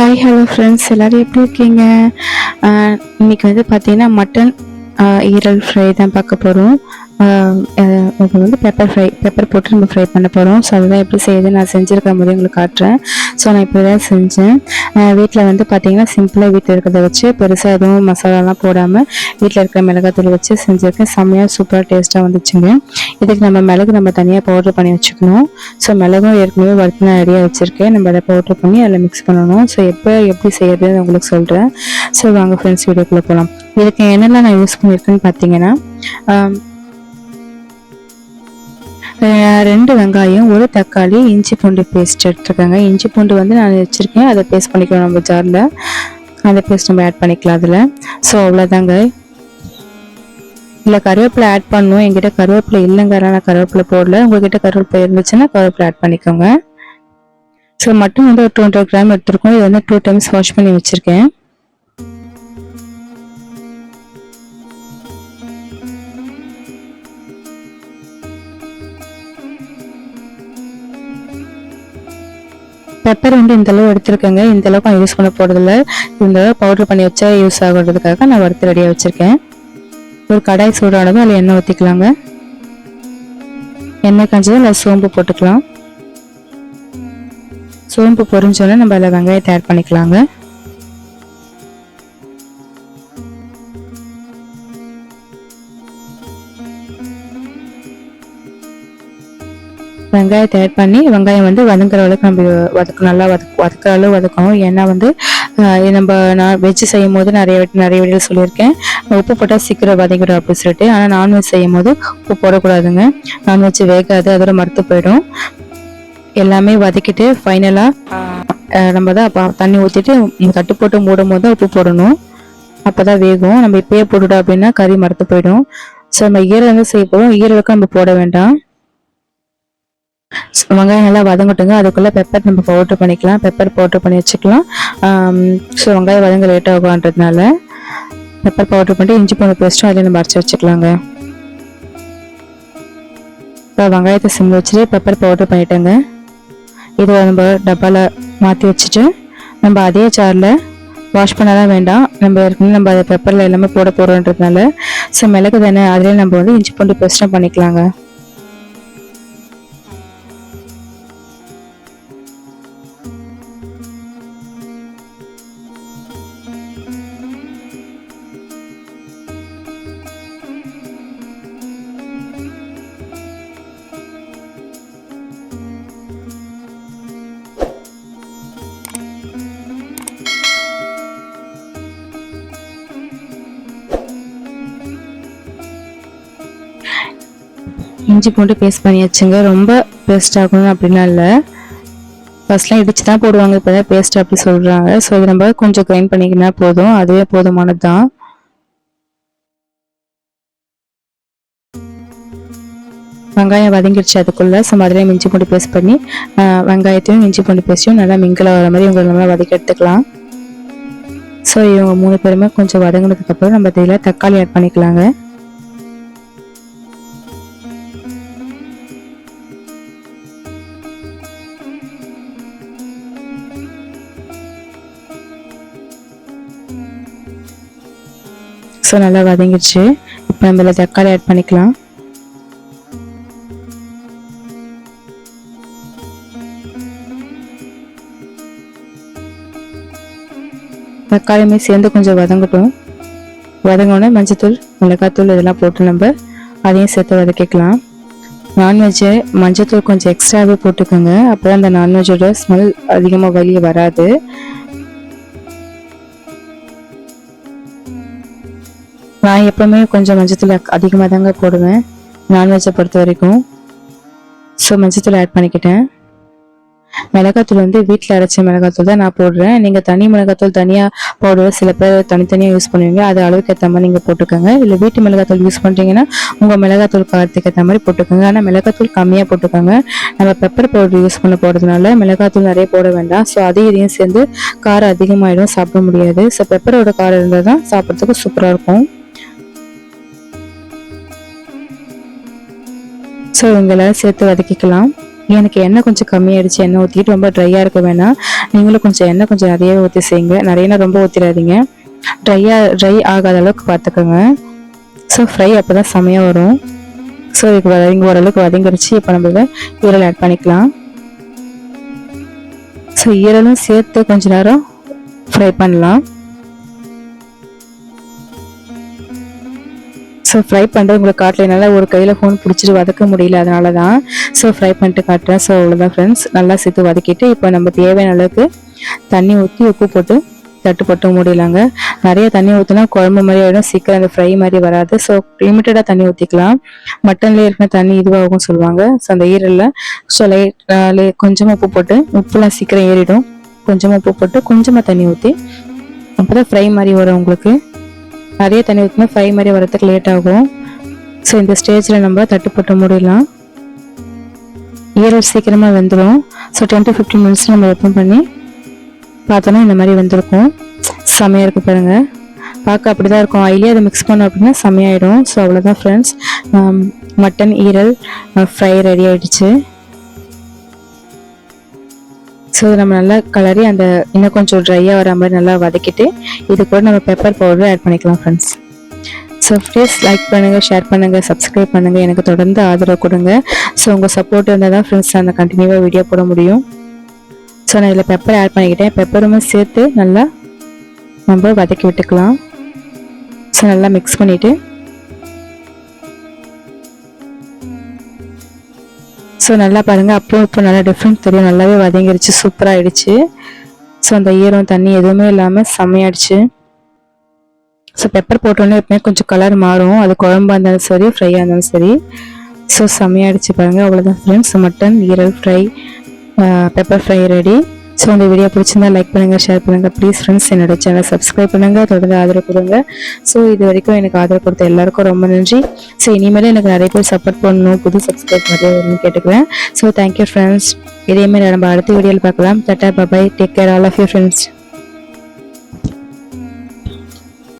Hi hello friends எல்லோரும் எப்படி இருக்கீங்க? இன்றைக்கி இன்னைக்கு வந்து பார்த்தீங்கன்னா மட்டன் ஈரல் ஃப்ரை தான் பார்க்க போகிறோம் இது வந்து பெப்பர் ஃப்ரை பெப்பர் போட்டு நம்ம ஃப்ரை பண்ண போகிறோம் ஸோ அதுதான் எப்படி செய்யுது நான் செஞ்சுருக்கிற போது உங்களுக்கு காட்டுறேன். ஸோ நான் இப்போ தான் செஞ்சேன். வீட்டில் வந்து பார்த்தீங்கன்னா சிம்பிளாக வீட்டில் இருக்கிறத வச்சு பெருசாக எதுவும் மசாலாலாம் போடாமல் வீட்டில் இருக்கிற மிளகாத்தூள் வச்சு செஞ்சுருக்கேன். செம்மையாக சூப்பராக டேஸ்ட்டாக வந்துச்சுங்க. இதுக்கு நம்ம மிளகு நம்ம தனியாக பவுடர் பண்ணி வச்சுக்கணும். ஸோ மிளகும் ஏற்கனவே வறுத்து நான் ரெடியாக வச்சுருக்கேன். நம்ம அதை பவுடர் பண்ணி அதில் மிக்ஸ் பண்ணணும். ஸோ எப்போ எப்படி செய்யறதுன்னு உங்களுக்கு சொல்கிறேன் ஸோ வாங்க ஃப்ரெண்ட்ஸ் வீடியோக்குள்ளே போகலாம் இதுக்கு என்னெல்லாம் நான் யூஸ் பண்ணியிருக்கேன்னு பார்த்தீங்கன்னா ரெண்டு வெங்காயம் ஒரு தக்காளி இஞ்சி பூண்டு பேஸ்ட் எடுத்துருக்காங்க. இஞ்சி பூண்டு வந்து நான் வச்சுருக்கேன். அதை பேஸ்ட் பண்ணிக்கலாம் நம்ம ஜாரில் அந்த பேஸ்ட் நம்ம ஆட் பண்ணிக்கலாம் அதில். ஸோ அவ்வளோதாங்க இல்லை கருவேப்பிலை ஆட் பண்ணணும். என்கிட்ட கருவேப்பிலை இல்லைங்க நான் கருவேப்பிலை போடல. உங்ககிட்ட கருவேப்பிலை இருந்துச்சுன்னா கருவேப்பிலை ஆட் பண்ணிக்கோங்க. ஸோ மட்டன் வந்து ஒரு டூ ஹண்ட்ரட் கிராம் எடுத்துருக்கோம். இது வந்து டூ டைம்ஸ் வாஷ் பண்ணி வச்சுருக்கேன். பெப்பர் வந்து இந்த அளவு எடுத்திருக்கேங்க. இந்த அளவுக்கு நான் யூஸ் பண்ண போகிறதில்ல இந்த பவுடர் பண்ணி வச்சா யூஸ் ஆகுறதுக்காக நான் வறுத்து ரெடியாக வச்சுருக்கேன். ஒரு கடாய் சூடானதும் அதில் எண்ணெய் ஊற்றிக்கலாங்க எண்ணெய் காஞ்சதும் அதில் சோம்பு போட்டுக்கலாம். சோம்பு பொரிஞ்சோடனே நம்ம அதில் வெங்காயத்தை ஆட் பண்ணிக்கலாங்க. வெங்காயத்தை ஆட் பண்ணி வெங்காயம் வந்து வதங்குற அளவுக்கு நம்ம வதக்க நல்லா வதக்க வதக்குற அளவு வதக்கணும். ஏன்னா வந்து நம்ம நான் வெஜ் செய்யும் போது நிறைய நிறைய வீடியோ சொல்லியிருக்கேன். உப்பு போட்டால் சீக்கிரம் வதங்கிடும் அப்படின்னு சொல்லிட்டு. ஆனால் நான்வெஜ் செய்யும் போது உப்பு போடக்கூடாதுங்க. நான்வெஜ் வேகாது அதோட மறுத்து போயிடும். எல்லாமே வதக்கிட்டு ஃபைனலாக நம்ம தான் தண்ணி ஊற்றிட்டு தட்டு போட்டு மூடும் போது தான் உப்பு போடணும். அப்போ தான் வேகும். நம்ம இப்பயே போட்டுட்டோம் அப்படின்னா கறி மறுத்து போயிடும். ஸோ நம்ம ஈரல் வந்து செய்ய போகிறோம் ஈரலுக்கு நம்ம போட வேண்டாம். வெங்காயம் நல்லா வதங்கட்டுங்க. அதுக்குள்ளே பெப்பர் நம்ம பவுட்ரு பண்ணிக்கலாம். பெப்பர் பவுட்ரு பண்ணி வச்சுக்கலாம். ஸோ வெங்காயம் வதங்க லேட் ஆகுன்றதுனால பெப்பர் பவுட்ரு பண்ணி இஞ்சி பூண்டு பேஸ்ட்டும் அதில் நம்ம அரைச்சி வச்சுக்கலாங்க. இப்போ வெங்காயத்தை சிம் வச்சுட்டு பெப்பர் பவுட்ரு பண்ணிட்டேங்க. இதை நம்ம டப்பாவில் மாற்றி வச்சுட்டு நம்ம அதே சாரில் வாஷ் பண்ணலாம் வேண்டாம். நம்ம ஏற்கனவே நம்ம அதை பெப்பரில் எல்லாமே போட போகிறோன்றதுனால ஸோ மிளகு தானே அதிலே நம்ம வந்து இஞ்சி பூண்டு பேஸ்ட்டும் பண்ணிக்கலாங்க. இஞ்சி பூண்டு பேஸ்ட் பண்ணியாச்சுங்க. ரொம்ப பேஸ்ட் ஆகணும் அப்படிலாம் இல்லை. ஃபர்ஸ்ட்லாம் இடித்து தான் போடுவாங்க இப்போ தான் பேஸ்ட் அப்படி சொல்கிறாங்க ஸோ இது நம்ம கொஞ்சம் கிரைண்ட் பண்ணிக்கினா போதும். அதுவே போதுமானது தான் வெங்காயம் வதங்கிடுச்சு அதுக்குள்ளே. ஸோ அதிலே இஞ்சி பூண்டு பேஸ்ட் பண்ணி வெங்காயத்தையும் இஞ்சி பூண்டு பேஸ்ட்டையும் நல்லா மிங்கில் வர மாதிரி உங்களை நல்லா வதக்கி எடுத்துக்கலாம். ஸோ இவங்க மூணு பேருமே கொஞ்சம் வதங்கினதுக்கப்புறம் நம்ம இதில் தக்காளி ஆட் பண்ணிக்கலாங்க. ஸோ நல்லா வதங்கிடுச்சு. இப்போ நம்ம இதில் தக்காளி ஆட் பண்ணிக்கலாம். தக்காளியுமே சேர்ந்து கொஞ்சம் வதங்கட்டும். வதங்கினோடனே மஞ்சத்தூள் மிளகாத்தூள் இதெல்லாம் போட்டு நம்ம அதையும் சேர்த்து வதக்கிக்கலாம். நான்வெஜ்ஜு மஞ்சத்தூள் கொஞ்சம் எக்ஸ்ட்ராவே போட்டுக்கோங்க. அப்போ தான் அந்த நான்வெஜ்ஜோட ஸ்மெல் அதிகமாக வெளியே வராது. நான் எப்பவுமே கொஞ்சம் மஞ்சத்தூள் அதிகமாக தாங்க போடுவேன். நான்வெஜ்ஜை பொறுத்த வரைக்கும். ஸோ மஞ்சத்தூள் ஆட் பண்ணிக்கிட்டேன். மிளகாத்தூள் வந்து வீட்டில் அரைச்ச மிளகாத்தூள் தான் நான் போடுறேன். நீங்கள் தனி மிளகாத்தூள் தனியாக பவுடர் சில பேர் தனித்தனியாக யூஸ் பண்ணுவீங்க. அது அளவுக்கு ஏற்ற மாதிரி நீங்கள் போட்டுக்கோங்க. இல்லை வீட்டு மிளகாத்தூள் யூஸ் பண்ணுறீங்கன்னா உங்கள் மிளகாத்தூள் காரத்துக்கு ஏற்ற மாதிரி போட்டுக்கோங்க. ஆனால் மிளகாத்தூள் கம்மியாக போட்டுக்கோங்க. நம்ம பெப்பர் பவுடர் யூஸ் பண்ண போகிறதுனால மிளகாத்தூள் நிறைய போட வேண்டாம். ஸோ அதையும் இதையும் சேர்ந்து காரம் அதிகமாகிடும் சாப்பிட முடியாது. ஸோ பெப்பரோட காரம் இருந்தால் தான் சாப்பிட்றதுக்கு சூப்பராக இருக்கும். ஸோ இவங்களை சேர்த்து வதக்கிக்கலாம். எனக்கு எண்ணெய் கொஞ்சம் கம்மியாயிடுச்சு. எண்ணெய் ஊற்றிட்டு ரொம்ப ட்ரையாக இருக்க வேணாம். நீங்களும் கொஞ்சம் எண்ணெய் கொஞ்சம் நிறையவே ஊற்றி செய்யுங்க. நிறையனா ரொம்ப ஊற்றிடாதீங்க ட்ரையாக ட்ரை ஆகாத அளவுக்கு பார்த்துக்கோங்க. ஸோ ஃப்ரை அப்போ தான் செமையாக வரும் ஸோ இதுக்கு வதங்கி ஓரளவுக்கு வதங்கிடுச்சு இப்போ நம்ம ஈரல் ஆட் பண்ணிக்கலாம். ஸோ ஈரலும் சேர்த்து கொஞ்ச நேரம் ஃப்ரை பண்ணலாம். ஸோ ஃப்ரை பண்ணுறது உங்களுக்கு காட்டலைனால ஒரு கையில் ஃபோன் பிடிச்சிட்டு வதக்க முடியல. அதனால தான் ஸோ ஃப்ரை பண்ணிட்டு காட்டுறேன். ஸோ அவ்வளோதான் ஃப்ரெண்ட்ஸ் நல்லா சேர்த்து வதக்கிட்டு இப்போ நம்ம தேவையான அளவுக்கு தண்ணி ஊற்றி உப்பு போட்டு தட்டு போட்டு மூடிடலாங்க. நிறைய தண்ணி ஊற்றினா குழம்பு மாதிரி ஆகிடும் சீக்கிரம் அந்த ஃப்ரை மாதிரி வராது. ஸோ லிமிட்டடாக தண்ணி ஊற்றிக்கலாம் மட்டன்லேயே இருக்கிற தண்ணி இதுவாகும் சொல்லுவாங்க. ஸோ அந்த ஈரலில் ஸோ லைட் கொஞ்சமாக உப்பு போட்டு உப்புலாம் சீக்கிரம் ஏறிடும். கொஞ்சமாக உப்பு போட்டு கொஞ்சமாக தண்ணி ஊற்றி அப்போ தான் ஃப்ரை மாதிரி வரும் உங்களுக்கு. நிறைய தண்ணி ஊற்றினா ஃப்ரை மாதிரி வரத்துக்கு லேட் ஆகும். ஸோ இந்த ஸ்டேஜில் நம்ம தட்டு போட்டு மூடிடலாம். ஈரல் சீக்கிரமாக வெந்துடும் so ten to fifteen minutes நம்ம ஓப்பன் பண்ணி பார்த்தோன்னா இந்த மாதிரி வந்திருக்கும். செமையாக இருக்குது பாருங்கள் பார்க்க அப்படி தான் இருக்கும். ஆயிலே அதை மிக்ஸ் பண்ணோம் அப்படின்னா செமையாயிடும் ஸோ அவ்வளோதான் ஃப்ரெண்ட்ஸ் மட்டன் ஈரல் ஃப்ரை ரெடி ஆகிடுச்சு ஸோ நம்ம நல்லா கலரி அந்த இன்னும் கொஞ்சம் ட்ரையாக வர மாதிரி நல்லா வதக்கிட்டு இது கூட நம்ம பெப்பர் பவுடர் ஆட் பண்ணிக்கலாம் ஃப்ரெண்ட்ஸ் ஸோ ப்ளீஸ் லைக் பண்ணுங்கள் ஷேர் பண்ணுங்கள் சப்ஸ்கிரைப் பண்ணுங்கள் எனக்கு தொடர்ந்து ஆதரவு கொடுங்க. ஸோ உங்கள் சப்போர்ட் இருந்தால் தான் ஃப்ரெண்ட்ஸ் நான் கண்டினியூவாக வீடியோ போட முடியும். ஸோ நான் இதில் பெப்பர் ஆட் பண்ணிக்கிட்டேன். பெப்பருமே சேர்த்து நல்லா நம்ம வதக்கி விட்டுக்கலாம். ஸோ நல்லா மிக்ஸ் பண்ணிவிட்டு ஸோ நல்லா பாருங்கள் அப்போ இப்போ நல்லா டிஃப்ரெண்ட் தெரியும். நல்லாவே வதங்கிருச்சு. சூப்பராகிடுச்சு ஸோ அந்த ஈரம் தண்ணி எதுவுமே இல்லாமல் செம்மையாயிடுச்சு. ஸோ பெப்பர் போட்டோன்னே எப்பவுமே கொஞ்சம் கலர் மாறும். அது குழம்பா இருந்தாலும் சரி ஃப்ரையாக இருந்தாலும் சரி. ஸோ செம்மையாயிடுச்சு பாருங்கள் அவ்வளோதான் ஃப்ரெண்ட்ஸ் மட்டன் ஈரல் fry pepper fry ready so இந்த வீடியோ பிடிச்சிருந்தா லைக் பண்ணுங்கள் ஷேர் பண்ணுங்கள் ப்ளீஸ் ஃப்ரெண்ட்ஸ் என்னோட சேனல் சப்ஸ்கிரைப் பண்ணுங்கள் தொடர்ந்து ஆதரவு கொடுங்க. ஸோ இது வரைக்கும் எனக்கு ஆதரவு கொடுத்த எல்லாருக்கும் ரொம்ப நன்றி. ஸோ இனிமேல் எனக்கு நிறைய பேர் சப்போர்ட் பண்ணணும் புது சப்ஸ்கிரைப் நிறைய கேட்டுக்கிறேன். ஸோ தேங்க்யூ ஃப்ரெண்ட்ஸ் இதேமாதிரி நம்ம அடுத்த வீடியோவில் பார்க்கலாம். Tata bye bye take care all of you friends